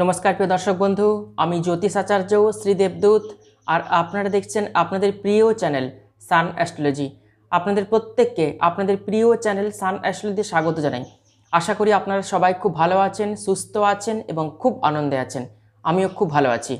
নমস্কার প্রিয় দর্শক বন্ধু, আমি জ্যোতিষ আচার্য শ্রী দেবদূত আর আপনারা দেখছেন আপনাদের প্রিয় চ্যানেল সান অ্যাস্ট্রোলজি। আপনাদের প্রত্যেককে আপনাদের প্রিয় চ্যানেল সান অ্যাস্ট্রোলজিতে স্বাগত জানাই। আশা করি আপনারা সবাই খুব ভালো আছেন, সুস্থ আছেন এবং খুব আনন্দে আছেন। আমিও খুব ভালো আছি।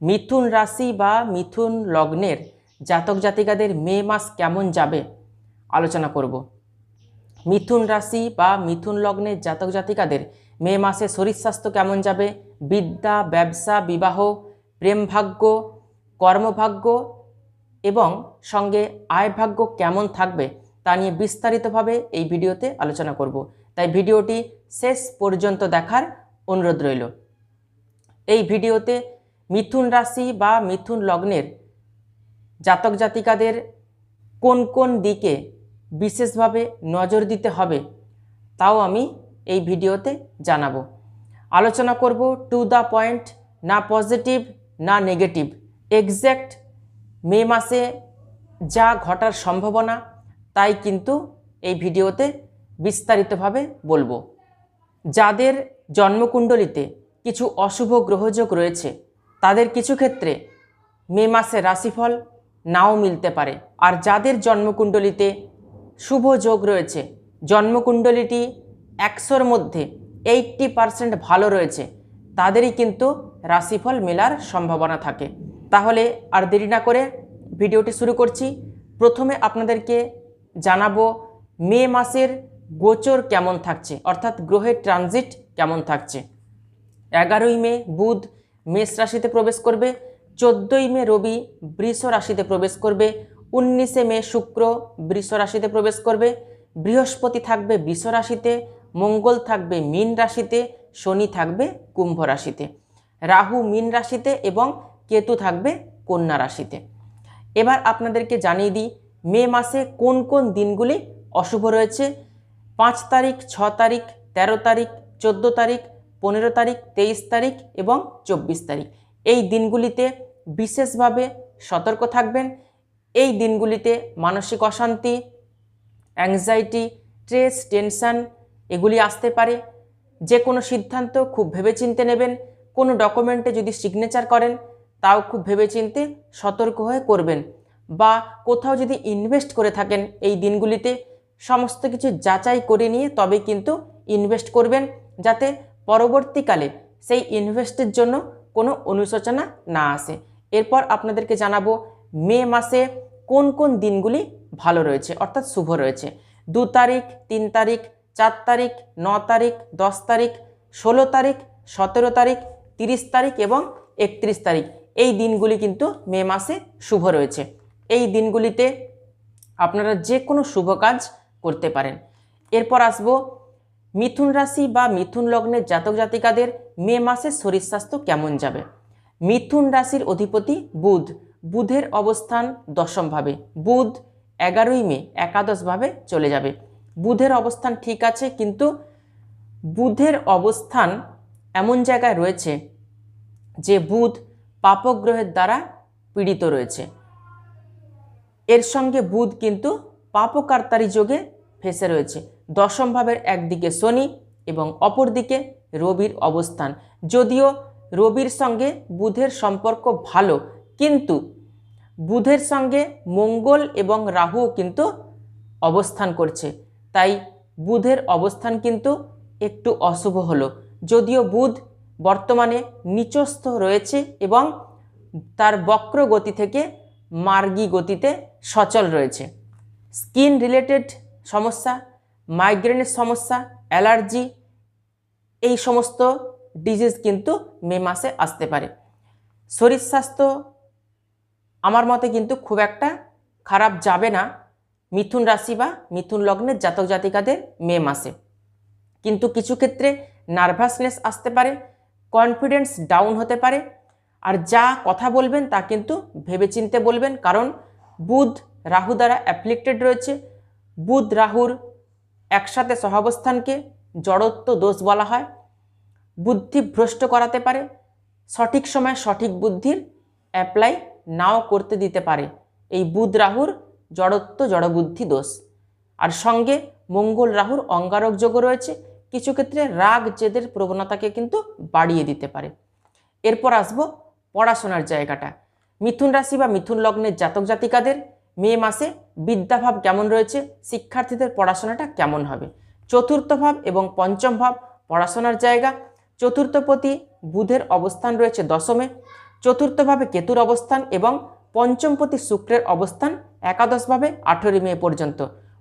মিথুন রাশি বা মিথুন লগ্নের জাতক জাতিকাদের মে মাস কেমন যাবে আলোচনা করব। মিথুন রাশি বা মিথুন লগ্নের জাতক জাতিকাদের মে মাসে শরীর স্বাস্থ্য কেমন যাবে? বিদ্যা, ব্যবসা, বিবাহ, প্রেম ভাগ্য, কর্মভাগ্য এবং সঙ্গে আয় ভাগ্য কেমন থাকবে তা নিয়ে বিস্তারিতভাবে এই ভিডিওতে আলোচনা করব। তাই ভিডিওটি শেষ পর্যন্ত দেখার অনুরোধ রইল। এই ভিডিওতে মিথুন রাশি বা মিথুন লগ্নের জাতক জাতিকাদের কোন কোন দিকে বিশেষভাবে নজর দিতে হবে, তাও আমি এই ভিডিওতে জানাব। আলোচনা করব টু দ্য পয়েন্ট, না পজিটিভ, না নেগেটিভ। এক্স্যাক্ট মে মাসে যা ঘটার সম্ভাবনা, তাই কিন্তু এই ভিডিওতে বিস্তারিতভাবে বলব। যাদের জন্মকুণ্ডলিতে কিছু অশুভ গ্রহযোগ রয়েছে, তাদের কিছু ক্ষেত্রে মে মাসে রাশিফল নাও মিলতে পারে। আর যাদের জন্মকুণ্ডলিতে শুভ যোগ রয়েছে, জন্মকুণ্ডলিটি একশোর মধ্যে এইট্টি পারসেন্ট ভালো রয়েছে, তাদেরই কিন্তু রাশিফল মেলার সম্ভাবনা থাকে। তাহলে আর দেরি না করে ভিডিওটি শুরু করছি। প্রথমে আপনাদেরকে জানাব মে মাসের গোচর কেমন থাকছে, অর্থাৎ গ্রহের ট্রানজিট কেমন থাকছে। এগারোই মে বুধ মেষ রাশিতে প্রবেশ করবে, চোদ্দোই মে রবি বৃষ রাশিতে প্রবেশ করবে, উনিশে মে শুক্র বৃষ রাশিতে প্রবেশ করবে, বৃহস্পতি থাকবে বৃষ রাশিতে মঙ্গল থাকবে মীন রাশিতে, শনি থাকবে কুম্ভ রাশিতে। রাহু মীন রাশিতে এবং কেতু থাকবে কন্যা রাশিতে। এবার আপনাদেরকে জানিয়ে দিই, মে মাসে কোন কোন দিনগুলি অশুভ রয়েছে? পাঁচ তারিখ, ছ তারিখ ১৩ তারিখ, চোদ্দ তারিখ, পনেরো তারিখ, তেইশ তারিখ এবং চব্বিশ তারিখ। এই দিনগুলিতে বিশেষভাবে সতর্ক থাকবেন। এই দিনগুলিতে মানসিক অশান্তি অ্যাংজাইটি স্ট্রেস টেনশান এগুলি আসতে পারে। যে কোনো সিদ্ধান্ত খুব ভেবেচিন্তে নেবেন, কোনো ডকুমেন্টে যদি সিগনেচার করেন, তাও খুব ভেবেচিন্তে সতর্ক হয়ে করবেন বা কোথাও যদি ইনভেস্ট করে থাকেন এই দিনগুলিতে, সমস্ত কিছু যাচাই করে নিয়ে তবে কিন্তু ইনভেস্ট করবেন যাতে পরবর্তীকালে সেই ইনভেস্টের জন্য কোনো অনুশোচনা না আসে। এরপর আপনাদেরকে জানাব মে মাসে কোন কোন দিনগুলি ভালো রয়েছে, অর্থাৎ শুভ রয়েছে। দু তারিখ, তিন তারিখ চার তারিখ, ন তারিখ, দশ তারিখ, ষোলো তারিখ, সতেরো তারিখ, তিরিশ তারিখ এবং একত্রিশ তারিখ। এই দিনগুলি কিন্তু মে মাসে শুভ রয়েছে। এই দিনগুলিতে আপনারা যে কোনো শুভ কাজ করতে পারেন। এরপর আসব, মিথুন রাশি বা মিথুন লগ্নের জাতক জাতিকাদের মে মাসে শরীর স্বাস্থ্য কেমন যাবে? মিথুন রাশির অধিপতি বুধ। বুধের অবস্থান দশমভাবে বুধ এগারোই মে একাদশভাবে চলে যাবে। বুধের অবস্থান ঠিক আছে, কিন্তু বুধের অবস্থান এমন জায়গায় রয়েছে যে বুধ পাপগ্রহের দ্বারা পীড়িত রয়েছে। এর সঙ্গে বুধ কিন্তু পাপকার্তারি যোগে ফেসে রয়েছে। দশম ভাবের একদিকে শনি এবং অপরদিকে রবির অবস্থান। যদিও রবির সঙ্গে বুধের সম্পর্ক ভালো, কিন্তু বুধের সঙ্গে মঙ্গল এবং রাহুও কিন্তু অবস্থান করছে। তাই বুধের অবস্থান কিন্তু একটু অশুভ হলো। যদিও বুধ বর্তমানে নিচস্থ রয়েছে এবং তার বক্র গতি থেকে মার্গী গতিতে সচল রয়েছে। স্কিন রিলেটেড সমস্যা, মাইগ্রেনের সমস্যা, অ্যালার্জি, এই সমস্ত ডিজিজ কিন্তু মে মাসে আসতে পারে। শরীর স্বাস্থ্য আমার মতে কিন্তু খুব একটা খারাপ যাবে না। মিথুন রাশি বা মিথুন লগ্নের জাতক জাতিকাদের মে মাসে। কিন্তু কিছু ক্ষেত্রে নার্ভাসনেস আসতে পারে, কনফিডেন্স ডাউন হতে পারে, আর যা কথা বলবেন তা কিন্তু ভেবেচিন্তে বলবেন, কারণ বুধ রাহু দ্বারা অ্যাপ্লিক্টেড রয়েছে। বুধ রাহুর একসাথে সহাবস্থানকে জড়ত্ব দোষ বলা হয়। বুদ্ধি ভ্রষ্ট করাতে পারে, সঠিক সময় সঠিক বুদ্ধির অ্যাপ্লাই নাও করতে দিতে পারে। এই বুধ রাহুর জড়ত্ব, জড়বুদ্ধি দোষ। আর সঙ্গে মঙ্গল রাহুর অঙ্গারক যোগও রয়েছে। কিছু ক্ষেত্রে রাগ, জেদের প্রবণতাকে কিন্তু বাড়িয়ে দিতে পারে। এরপর আসব পড়াশোনার জায়গাটা। মিথুন রাশি বা মিথুন লগ্নের জাতক জাতিকাদের মে মাসে বিদ্যাভাব কেমন রয়েছে? শিক্ষার্থীদের পড়াশোনাটা কেমন হবে? চতুর্থ ভাব এবং পঞ্চম ভাব, পড়াশোনার জায়গা। চতুর্থপতি বুধের অবস্থান রয়েছে দশমে। চতুর্থভাবে কেতুর অবস্থান এবং পঞ্চমপতি শুক্রের অবস্থান একাদশভাবে আঠেরোই মে পর্যন্ত।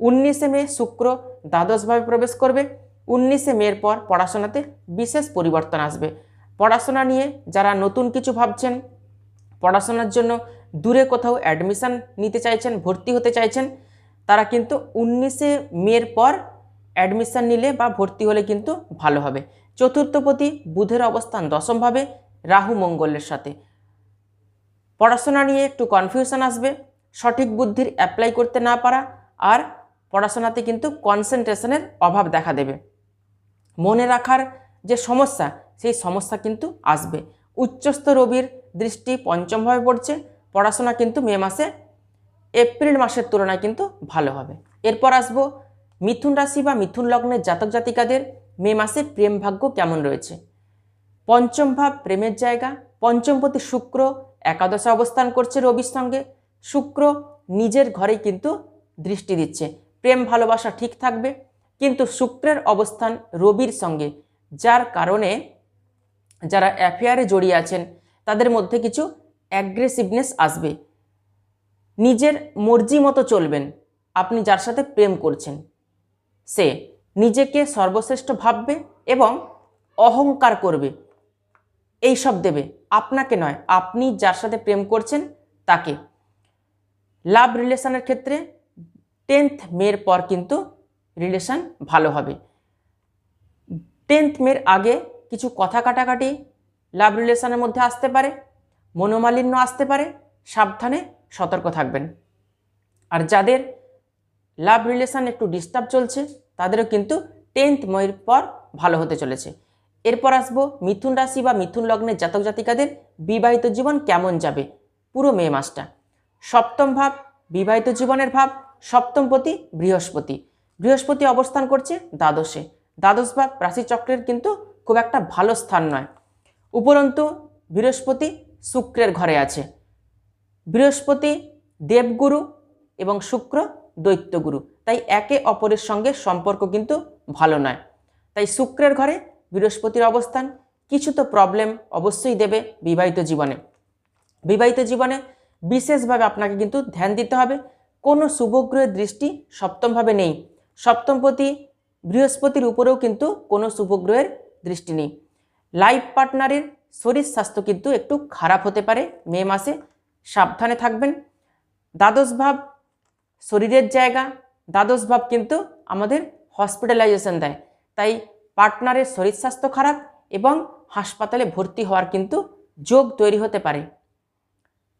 উনিশে মে শুক্র দ্বাদশভাবে প্রবেশ করবে। উনিশে মের পর পড়াশোনাতে বিশেষ পরিবর্তন আসবে। পড়াশোনা নিয়ে যারা নতুন কিছু ভাবছেন, পড়াশোনার জন্য দূরে কোথাও অ্যাডমিশান নিতে চাইছেন, ভর্তি হতে চাইছেন, তারা কিন্তু উনিশে মের পর অ্যাডমিশান নিলে বা ভর্তি হলে কিন্তু ভালো হবে। চতুর্থপতি বুধের অবস্থান দশমভাবে রাহু মঙ্গলের সাথে। পড়াশোনা নিয়ে একটু কনফিউশন আসবে। সঠিক বুদ্ধির অ্যাপ্লাই করতে না পারা আর পড়াশোনাতে কিন্তু কনসেন্ট্রেশনের অভাব দেখা দেবে। মনে রাখার যে সমস্যা, সেই সমস্যা কিন্তু আসবে। উচ্চস্থ রবির দৃষ্টি পঞ্চমভাবে পড়ছে। পড়াশোনা কিন্তু মে মাসে, এপ্রিল মাসের তুলনায় কিন্তু ভালো হবে। এরপর আসব মিথুন রাশি বা মিথুন লগ্নের জাতক জাতিকাদের মে মাসে প্রেম ভাগ্য কেমন রয়েছে? পঞ্চম ভাব প্রেমের জায়গা, পঞ্চমপতি শুক্র একাদশে অবস্থান করছে রবির সঙ্গে। শুক্র নিজের ঘরেই কিন্তু দৃষ্টি দিচ্ছে। প্রেম, ভালোবাসা ঠিক থাকবে, কিন্তু শুক্রের অবস্থান রবির সঙ্গে, যার কারণে যারা অ্যাফেয়ারে জড়িয়ে আছেন, তাদের মধ্যে কিছু অ্যাগ্রেসিভনেস আসবে। নিজের মর্জি মতো চলবেন, আপনি যার সাথে প্রেম করছেন। সে নিজেকে সর্বশ্রেষ্ঠ ভাববে এবং অহংকার করবে। এই সব দেবে। আপনাকে নয়, আপনি যার সাথে প্রেম করছেন, তাকে। লাভ রিলেশনের ক্ষেত্রে টেন্থ মের পর কিন্তু রিলেশন ভালো হবে। টেন্থ মের আগে কিছু কথা কাটাকাটি লাভ রিলেশনের মধ্যে আসতে পারে, মনোমালিন্য আসতে পারে, সাবধানে সতর্ক থাকবেন। আর যাদের লাভ রিলেশন একটু ডিস্টার্ব চলছে, তাদেরও কিন্তু টেন্থ ময়ের পর ভালো হতে চলেছে। এরপর আসব মিথুন রাশি বা মিথুন লগ্নের জাতক জাতিকাদের বিবাহিত জীবন কেমন যাবে? পুরো মে মাসটা। সপ্তম ভাব, বিবাহিত জীবনের ভাব সপ্তমপতি বৃহস্পতি। বৃহস্পতি অবস্থান করছে দ্বাদশে। দ্বাদশ ভাব রাশিচক্রের কিন্তু খুব একটা ভালো স্থান নয়। উপরন্তু বৃহস্পতি শুক্রের ঘরে আছে। বৃহস্পতি দেবগুরু এবং শুক্র দৈত্যগুরু। তাই একে অপরের সঙ্গে সম্পর্ক কিন্তু ভালো নয়। তাই শুক্রের ঘরে বৃহস্পতির অবস্থান, কিছু তো প্রবলেম অবশ্যই দেবে বিবাহিত জীবনে। বিবাহিত জীবনে বিশেষভাবে আপনাকে কিন্তু ধ্যান দিতে হবে। কোনো শুভগ্রহের দৃষ্টি সপ্তমভাবে নেই। সপ্তমপতি বৃহস্পতির উপরেও কিন্তু কোনো শুভগ্রহের দৃষ্টি নেই। লাইফ পার্টনারের শরীর স্বাস্থ্য কিন্তু একটু খারাপ হতে পারে। মে মাসে সাবধানে থাকবেন। দ্বাদশ ভাব শরীরের জায়গা। দ্বাদশ ভাব কিন্তু আমাদের হসপিটালাইজেশন দেয়। তাই পার্টনারের শরীর স্বাস্থ্য খারাপ এবং হাসপাতালে ভর্তি হওয়ার কিন্তু যোগ তৈরি হতে পারে।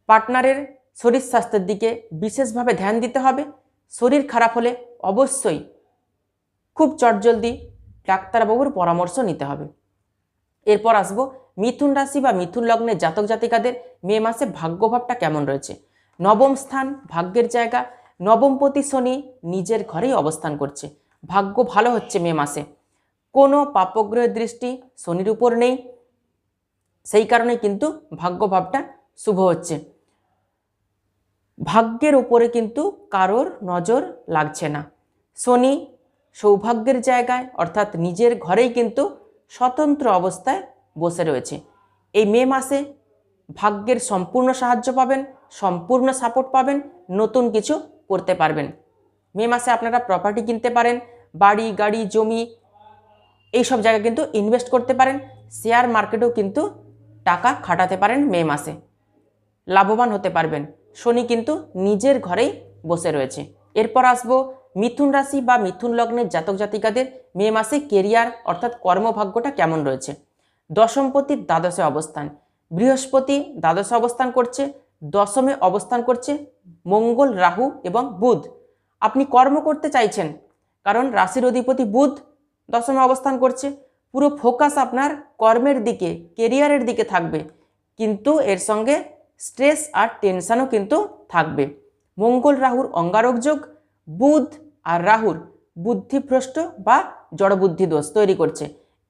পার্টনারের শরীর স্বাস্থ্যের দিকে বিশেষভাবে ধ্যান দিতে হবে। শরীর খারাপ হলে অবশ্যই খুব চটজলদি ডাক্তারবাবুর পরামর্শ নিতে হবে। এরপর আসব মিথুন রাশি বা মিথুন লগ্নের জাতক জাতিকাদের মে মাসে ভাগ্যভাবটা কেমন রয়েছে? নবম স্থান, ভাগ্যের জায়গা, নবমপতি শনি নিজের ঘরেই অবস্থান করছে। ভাগ্য ভালো হচ্ছে মে মাসে। কোনো পাপগ্রহের দৃষ্টি শনির উপর নেই। সেই কারণে কিন্তু ভাগ্যভাবটা শুভ হচ্ছে। ভাগ্যের উপরে কিন্তু কারোর নজর লাগছে না। শনি সৌভাগ্যের জায়গায়, অর্থাৎ নিজের ঘরেই কিন্তু স্বতন্ত্র অবস্থায় বসে রয়েছে। এই মে মাসে ভাগ্যের সম্পূর্ণ সাহায্য পাবেন, সম্পূর্ণ সাপোর্ট পাবেন, নতুন কিছু করতে পারবেন। মে মাসে আপনারা প্রপার্টি কিনতে পারেন, বাড়ি, গাড়ি, জমি এই সব জায়গায় কিন্তু ইনভেস্ট করতে পারেন শেয়ার মার্কেটেও কিন্তু টাকা খাটাতে পারেন মে মাসে। লাভবান হতে পারবেন। শনি কিন্তু নিজের ঘরেই বসে রয়েছে। এরপর আসব মিথুন রাশি বা মিথুন লগ্নের জাতক জাতিকাদের মে মাসে কেরিয়ার অর্থাৎ কর্মভাগ্যটা কেমন রয়েছে। দশমপতির দ্বাদশে অবস্থান, বৃহস্পতি দ্বাদশে অবস্থান করছে, দশমে অবস্থান করছে মঙ্গল, রাহু এবং বুধ। আপনি কর্ম করতে চাইছেন, কারণ রাশির অধিপতি বুধ দশমে অবস্থান করছে, পুরো ফোকাস আপনার কর্মের দিকে কেরিয়ারের দিকে থাকবে। কিন্তু এর সঙ্গে স্ট্রেস আর টেনশনও কিন্তু থাকবে। মঙ্গল, রাহুর অঙ্গারক যোগ, বুধ আর রাহুর বুদ্ধিভ্রষ্ট বা জড়বুদ্ধি দোষ তৈরি করছে।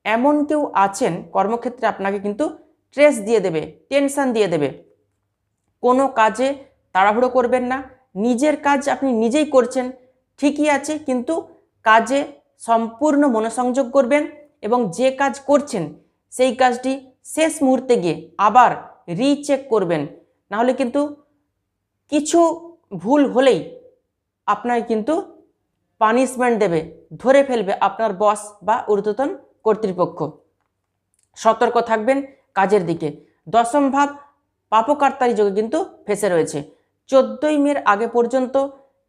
এমন কেউ আছেন, কর্মক্ষেত্রে আপনাকে কিন্তু স্ট্রেস দিয়ে দেবে, টেনশন দিয়ে দেবে। কোনো কাজে তাড়াহুড়ো করবেন না। নিজের কাজ আপনি নিজেই করছেন, ঠিকই আছে, কিন্তু কাজে সম্পূর্ণ মনোসংযোগ করবেন এবং যে কাজ করছেন, সেই কাজটি শেষ মুহূর্তে গিয়ে আবার রিচেক করবেন। নাহলে কিন্তু কিছু ভুল হলেই আপনাকে কিন্তু পানিশমেন্ট দেবে, ধরে ফেলবে আপনার বস বা ঊর্ধ্বতন কর্তৃপক্ষ। সতর্ক থাকবেন কাজের দিকে। দশম ভাব পাপকার্তারি যোগে কিন্তু ফেসে রয়েছে। চোদ্দই মের আগে পর্যন্ত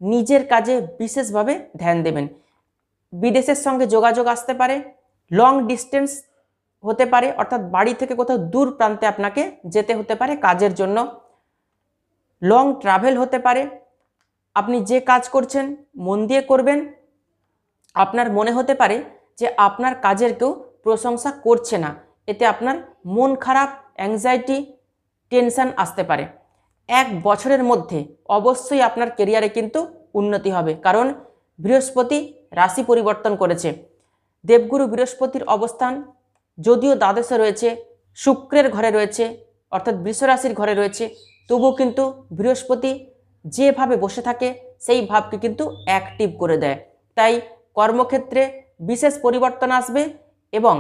নিজের কাজে বিশেষভাবে ধ্যান দেবেন। বিদেশের সঙ্গে যোগাযোগ আসতে পারে। লং ডিস্টেন্স হতে পারে, অর্থাৎ বাড়ি থেকে কোথাও দূর প্রান্তে আপনাকে যেতে হতে পারে, কাজের জন্য। লং ট্রাভেল হতে পারে। আপনি যে কাজ করছেন, মন দিয়ে করবেন। আপনার মনে হতে পারে যে আপনার কাজের কেউ প্রশংসা করছে না। এতে আপনার মন খারাপ অ্যাংজাইটি টেনশন আসতে পারে। এক বছরের মধ্যে অবশ্যই আপনার কেরিয়ারে কিন্তু উন্নতি হবে, কারণ বৃহস্পতি রাশি পরিবর্তন করেছে। দেবগুরু বৃহস্পতির অবস্থান যদিও দ্বাদশে রয়েছে, শুক্রের ঘরে রয়েছে, অর্থাৎ বৃষরাশির ঘরে রয়েছে, তবুও কিন্তু বৃহস্পতি যেভাবে বসে থাকে, সেই ভাবকে কিন্তু অ্যাক্টিভ করে দেয়। তাই কর্মক্ষেত্রে বিশেষ পরিবর্তন আসবে এবং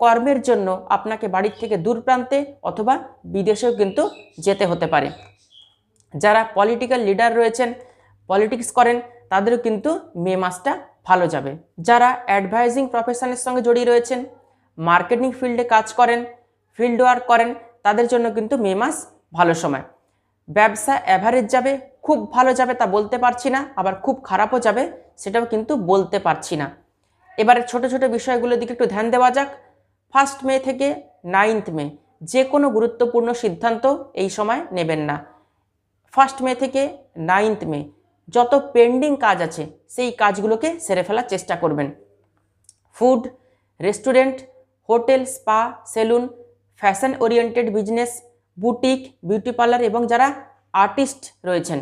কর্মের জন্য আপনাকে বাড়ির থেকে দূর প্রান্তে অথবা বিদেশেও কিন্তু যেতে হতে পারে। যারা পলিটিক্যাল লিডার রয়েছেন পলিটিক্স করেন, তাদেরও কিন্তু মে মাসটা ভালো যাবে। যারা অ্যাডভাইজিং প্রফেশনের সঙ্গে জড়িয়ে রয়েছেন মার্কেটিং ফিল্ডে কাজ করেন, ফিল্ড ওয়ার্ক করেন, তাদের জন্য কিন্তু মে মাস ভালো সময়। ব্যবসা অ্যাভারেজ যাবে, খুব ভালো যাবে তা বলতে পারছি না, আবার খুব খারাপও যাবে সেটাও কিন্তু বলতে পারছি না। এবারে ছোট ছোট বিষয়গুলোর দিকে একটু ধ্যান দেওয়া যাক। ফার্স্ট মে থেকে নাইন্থ মে, যে কোনো গুরুত্বপূর্ণ সিদ্ধান্ত এই সময় নেবেন না। ফার্স্ট মে থেকে নাইন্থ মে, যত পেন্ডিং কাজ আছে, সেই কাজগুলোকে সেরে ফেলার চেষ্টা করবেন। Food, restaurant hotel, spa, salon, fashion oriented business, boutique, beauty parlour এবং যারা আর্টিস্ট রয়েছেন,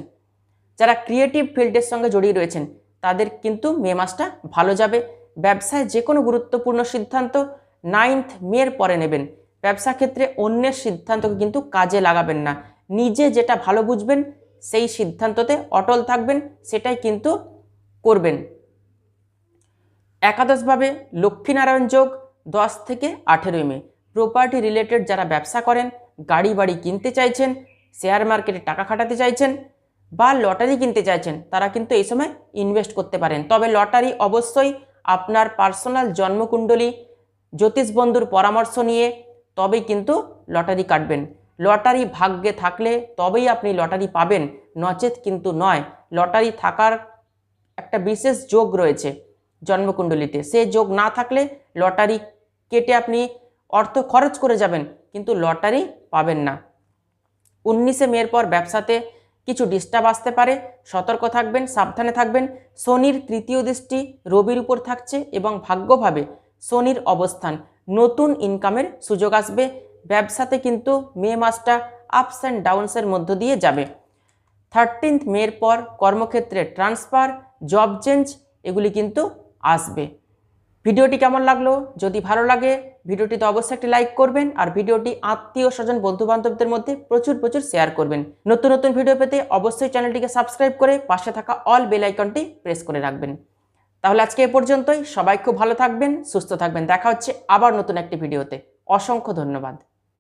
যারা ক্রিয়েটিভ ফিল্ডের সঙ্গে জড়িয়ে রয়েছেন, তাদের কিন্তু মে মাসটা ভালো যাবে। ব্যবসায় যে কোনো গুরুত্বপূর্ণ সিদ্ধান্ত নাইন্থ মের পরে নেবেন। ব্যবসা ক্ষেত্রে অন্যের সিদ্ধান্তকে কিন্তু কাজে লাগাবেন না। নিজে যেটা ভালো বুঝবেন, সেই সিদ্ধান্ততে অটল থাকবেন, সেটাই কিন্তু করবেন। একাদশভাবে লক্ষ্মীনারায়ণ যোগ দশ থেকে আঠেরোই মে। প্রপার্টি রিলেটেড যারা ব্যবসা করেন গাড়ি বাড়ি কিনতে চাইছেন শেয়ার মার্কেটে টাকা খাটাতে চাইছেন বা লটারি কিনতে চাইছেন, তারা কিন্তু এই সময় ইনভেস্ট করতে পারেন। তবে লটারি অবশ্যই আপনার পার্সোনাল জন্মকুণ্ডলী, জ্যোতিষ বন্ধুর পরামর্শ নিয়ে তবেই কিন্তু লটারি কাটবেন। লটারি ভাগ্যে থাকলে তবেই আপনি লটারি পাবেন, নচেত কিন্তু নয়। লটারি থাকার একটা বিশেষ যোগ রয়েছে জন্মকুণ্ডলিতে। সে যোগ না থাকলে লটারি কেটে আপনি অর্থ খরচ করে যাবেন, কিন্তু লটারি পাবেন না। উনিশে মেয়ের পর ব্যবসাতে কিছু ডিস্টার্ব আসতে পারে, সতর্ক থাকবেন, সাবধানে থাকবেন। শনির তৃতীয় দৃষ্টি রবির উপর থাকছে এবং ভাগ্যভাবে শনির অবস্থান। নতুন ইনকামের সুযোগ আসবে। ব্যবসাতে কিন্তু মে মাসটা আপস অ্যান্ড ডাউনসের মধ্য দিয়ে যাবে। থার্টিন্থ মের পর কর্মক্ষেত্রে ট্রান্সফার জব চেঞ্জ এগুলি কিন্তু আসবে। ভিডিওটি কেমন লাগল? যদি ভালো লাগে, ভিডিওটিতে অবশ্যই একটি লাইক করবেন আর ভিডিওটি আত্মীয় স্বজন বন্ধুবান্ধবদের মধ্যে প্রচুর প্রচুর শেয়ার করবেন। নতুন নতুন ভিডিও পেতে অবশ্যই চ্যানেলটিকে সাবস্ক্রাইব করে পাশে থাকা অল বেল আইকনটি প্রেস করে রাখবেন। তাহলে আজকে এ পর্যন্তই। সবাই খুব ভালো থাকবেন, সুস্থ থাকবেন। দেখা হচ্ছে আবার নতুন একটি ভিডিওতে অসংখ্য ধন্যবাদ।